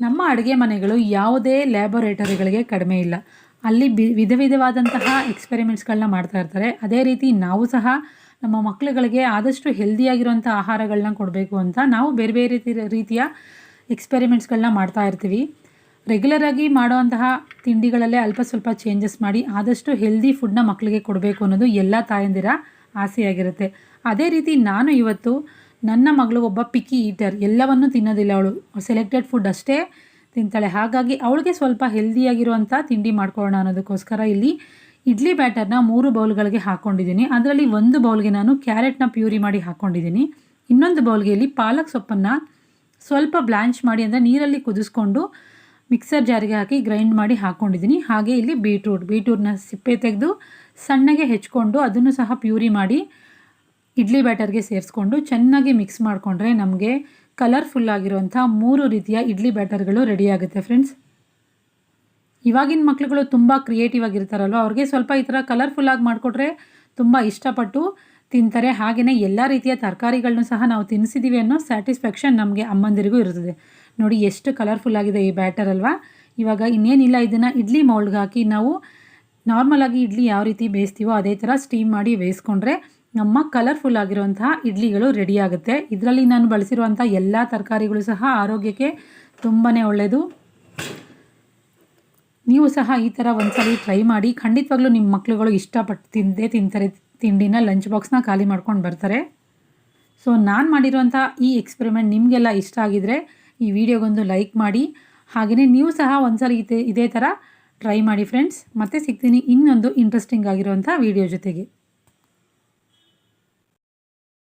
ನಮ್ಮ ಅಡುಗೆ ಮನೆಗಳು ಯಾವುದೇ ಲ್ಯಾಬೊರೇಟರಿಗಳಿಗೆ ಕಡಿಮೆ ಇಲ್ಲ. ಅಲ್ಲಿ ಬಿ, ವಿಧ ವಿಧವಾದಂತಹ ಎಕ್ಸ್ಪೆರಿಮೆಂಟ್ಸ್ಗಳನ್ನ ಮಾಡ್ತಾ ಇರ್ತಾರೆ. ಅದೇ ರೀತಿ ನಾವು ಸಹ ನಮ್ಮ ಮಕ್ಕಳುಗಳಿಗೆ ಆದಷ್ಟು ಹೆಲ್ದಿಯಾಗಿರುವಂಥ ಆಹಾರಗಳನ್ನ ಕೊಡಬೇಕು ಅಂತ ನಾವು ಬೇರೆ ಬೇರೆ ರೀತಿ- ರೀತಿಯ ಎಕ್ಸ್ಪೆರಿಮೆಂಟ್ಸ್ಗಳನ್ನ ಮಾಡ್ತಾ ಇರ್ತೀವಿ. ರೆಗ್ಯುಲರಾಗಿ ಮಾಡುವಂತಹ ತಿಂಡಿಗಳಲ್ಲೇ ಅಲ್ಪ ಸ್ವಲ್ಪ ಚೇಂಜಸ್ ಮಾಡಿ ಆದಷ್ಟು ಹೆಲ್ದಿ ಫುಡ್ನ ಮಕ್ಕಳಿಗೆ ಕೊಡಬೇಕು ಅನ್ನೋದು ಎಲ್ಲ ತಾಯಂದಿರ ಆಸೆಯಾಗಿರುತ್ತೆ. ಅದೇ ರೀತಿ ನಾನು ಇವತ್ತು ನನ್ನ ಮಗಳು ಒಬ್ಬ ಪಿಕ್ಕಿ ಈಟರ್ ಎಲ್ಲವನ್ನು ತಿನ್ನೋದಿಲ್ಲ ಅವಳು. ಸೆಲೆಕ್ಟೆಡ್ ಫುಡ್ ಅಷ್ಟೇ ತಿಂತಾಳೆ. ಹಾಗಾಗಿ ಅವಳಿಗೆ ಸ್ವಲ್ಪ ಹೆಲ್ದಿಯಾಗಿರುವಂಥ ತಿಂಡಿ ಮಾಡ್ಕೊಳ್ಳೋಣ ಅನ್ನೋದಕ್ಕೋಸ್ಕರ ಇಲ್ಲಿ ಇಡ್ಲಿ ಬ್ಯಾಟರ್ನ ಮೂರು ಬೌಲ್ಗಳಿಗೆ ಹಾಕ್ಕೊಂಡಿದ್ದೀನಿ ಅದರಲ್ಲಿ ಒಂದು ಬೌಲ್ಗೆ ನಾನು ಕ್ಯಾರೆಟ್ನ ಪ್ಯೂರಿ ಮಾಡಿ ಹಾಕ್ಕೊಂಡಿದ್ದೀನಿ ಇನ್ನೊಂದು ಬೌಲ್ಗೆ ಇಲ್ಲಿ ಪಾಲಕ್ ಸೊಪ್ಪನ್ನು ಸ್ವಲ್ಪ ಬ್ಲ್ಯಾಂಚ್ ಮಾಡಿ ಅಂದರೆ ನೀರಲ್ಲಿ ಕುದಿಸ್ಕೊಂಡು ಮಿಕ್ಸರ್ ಜಾರಿಗೆ ಹಾಕಿ ಗ್ರೈಂಡ್ ಮಾಡಿ ಹಾಕ್ಕೊಂಡಿದ್ದೀನಿ ಹಾಗೆ ಇಲ್ಲಿ ಬೀಟ್ರೂಟ್ ಬೀಟ್ರೂಟ್ನ ಸಿಪ್ಪೆ ತೆಗೆದು ಸಣ್ಣಗೆ ಹೆಚ್ಕೊಂಡು ಅದನ್ನು ಸಹ ಪ್ಯೂರಿ ಮಾಡಿ ಇಡ್ಲಿ ಬ್ಯಾಟರ್ಗೆ ಸೇರಿಸ್ಕೊಂಡು ಚೆನ್ನಾಗಿ ಮಿಕ್ಸ್ ಮಾಡಿಕೊಂಡ್ರೆ ನಮಗೆ ಕಲರ್ಫುಲ್ ಆಗಿರುವಂಥ ಮೂರು ರೀತಿಯ ಇಡ್ಲಿ ಬ್ಯಾಟರ್ಗಳು ರೆಡಿಯಾಗುತ್ತೆ ಫ್ರೆಂಡ್ಸ್ ಇವಾಗಿನ ಮಕ್ಳುಗಳು ತುಂಬ ಕ್ರಿಯೇಟಿವ್ ಆಗಿರ್ತಾರಲ್ವ? ಅವ್ರಿಗೆ ಸ್ವಲ್ಪ ಈ ಥರ ಕಲರ್ಫುಲ್ಲಾಗಿ ಮಾಡಿಕೊಟ್ರೆ ತುಂಬ ಇಷ್ಟಪಟ್ಟು ತಿಂತಾರೆ. ಹಾಗೆಯೇ ಎಲ್ಲ ರೀತಿಯ ತರಕಾರಿಗಳನ್ನೂ ಸಹ ನಾವು ತಿನ್ನಿಸಿದ್ದೀವಿ ಅನ್ನೋ ಸ್ಯಾಟಿಸ್ಫ್ಯಾಕ್ಷನ್ ನಮಗೆ ಅಮ್ಮಂದಿರಿಗೂ ಇರ್ತದೆ. ನೋಡಿ ಎಷ್ಟು ಕಲರ್ಫುಲ್ ಆಗಿದೆ ಈ ಬ್ಯಾಟರ್ ಅಲ್ವಾ? ಇವಾಗ ಇನ್ನೇನಿಲ್ಲ, ಇದನ್ನು ಇಡ್ಲಿ ಮೌಲ್ಡ್ಗೆ ಹಾಕಿ ನಾವು ನಾರ್ಮಲಾಗಿ ಇಡ್ಲಿ ಯಾವ ರೀತಿ ಬೇಯಿಸ್ತೀವೋ ಅದೇ ಥರ ಸ್ಟೀಮ್ ಮಾಡಿ ಬೇಯಿಸ್ಕೊಂಡ್ರೆ ನಮ್ಮ ಕಲರ್ಫುಲ್ ಆಗಿರುವಂತಹ ಇಡ್ಲಿಗಳು ರೆಡಿ ಆಗುತ್ತೆ. ಇದರಲ್ಲಿ ನಾನು ಬಳಸಿರುವಂಥ ಎಲ್ಲ ತರಕಾರಿಗಳು ಸಹ ಆರೋಗ್ಯಕ್ಕೆ ತುಂಬಾ ಒಳ್ಳೆಯದು ನೀವು ಸಹ ಈ ಥರ ಒಂದ್ಸಲಿ ಟ್ರೈ ಮಾಡಿ, ಖಂಡಿತವಾಗ್ಲೂ ನಿಮ್ಮ ಮಕ್ಕಳುಗಳು ಇಷ್ಟಪಟ್ಟು ತಿಂದೇ ತಿಂತಾರೆ, ತಿಂಡಿನ ಲಂಚ್ ಬಾಕ್ಸ್ನ ಖಾಲಿ ಮಾಡ್ಕೊಂಡು ಬರ್ತಾರೆ. ಸೊ ನಾನು ಮಾಡಿರುವಂಥ ಈ ಎಕ್ಸ್ಪೆರಿಮೆಂಟ್ ನಿಮಗೆಲ್ಲ ಇಷ್ಟ ಆಗಿದರೆ ಈ ವಿಡಿಯೋಗೊಂದು ಲೈಕ್ ಮಾಡಿ ಹಾಗೆಯೇ ನೀವು ಸಹ ಒಂದ್ಸಲಿ ಇದೇ ಇದೇ ಥರ ಟ್ರೈ ಮಾಡಿ ಫ್ರೆಂಡ್ಸ್ ಮತ್ತೆ ಸಿಗ್ತೀನಿ ಇನ್ನೊಂದು ಇಂಟ್ರೆಸ್ಟಿಂಗ್ ಆಗಿರುವಂಥ ವಿಡಿಯೋ ಜೊತೆಗೆ.